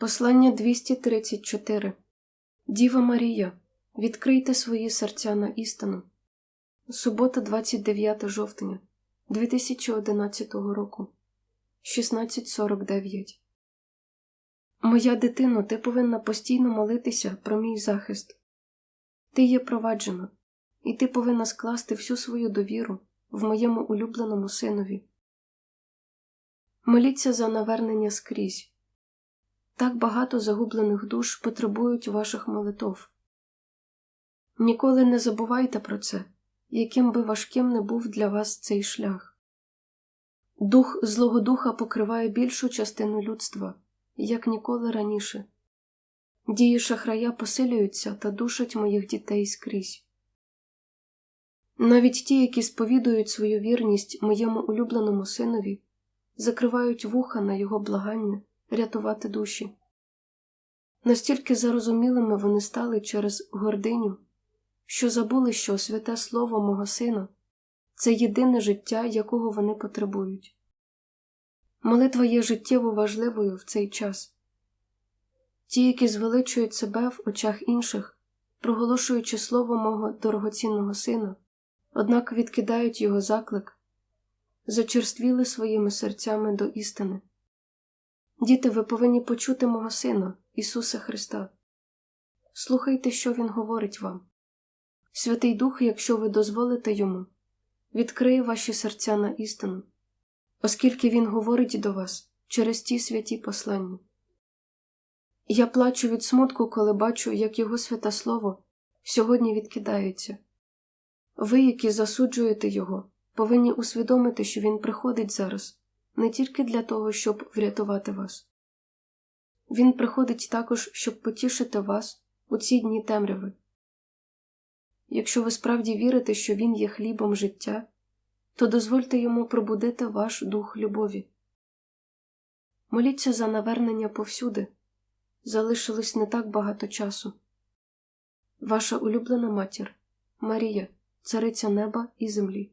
Послання 234 Діва Марія, відкрийте свої серця на істину. Субота, 29 жовтня 2011 року, 16.49 Моя дитино, ти повинна постійно молитися про мій захист. Ти є проваджена, і ти повинна скласти всю свою довіру в моєму улюбленому синові. Моліться за навернення скрізь. Так багато загублених душ потребують ваших молитов. Ніколи не забувайте про це, яким би важким не був для вас цей шлях. Дух Злого Духа покриває більшу частину людства, як ніколи раніше. Дії шахрая посилюються та душать моїх дітей скрізь. Навіть ті, які сповідують свою вірність моєму улюбленому синові, закривають вуха на його благання рятувати душі. Настільки зарозумілими вони стали через гординю, що забули, що святе слово мого сина це єдине життя, якого вони потребують. Молитва є життєво важливою в цей час. Ті, які звеличують себе в очах інших, проголошуючи слово мого дорогоцінного сина, однак відкидають його заклик, зачерствіли своїми серцями до істини. Діти, ви повинні почути мого Сина, Ісуса Христа. Слухайте, що Він говорить вам. Святий Дух, якщо ви дозволите йому, відкриє ваші серця на істину, оскільки Він говорить до вас через ті святі послання. Я плачу від смутку, коли бачу, як Його святе Слово сьогодні відкидається. Ви, які засуджуєте Його, повинні усвідомити, що Він приходить зараз не тільки для того, щоб врятувати вас. Він приходить також, щоб потішити вас у ці дні темряви. Якщо ви справді вірите, що Він є хлібом життя, то дозвольте йому пробудити ваш дух любові. Моліться за навернення повсюди. Залишилось не так багато часу. Ваша улюблена матір Марія, цариця неба і землі.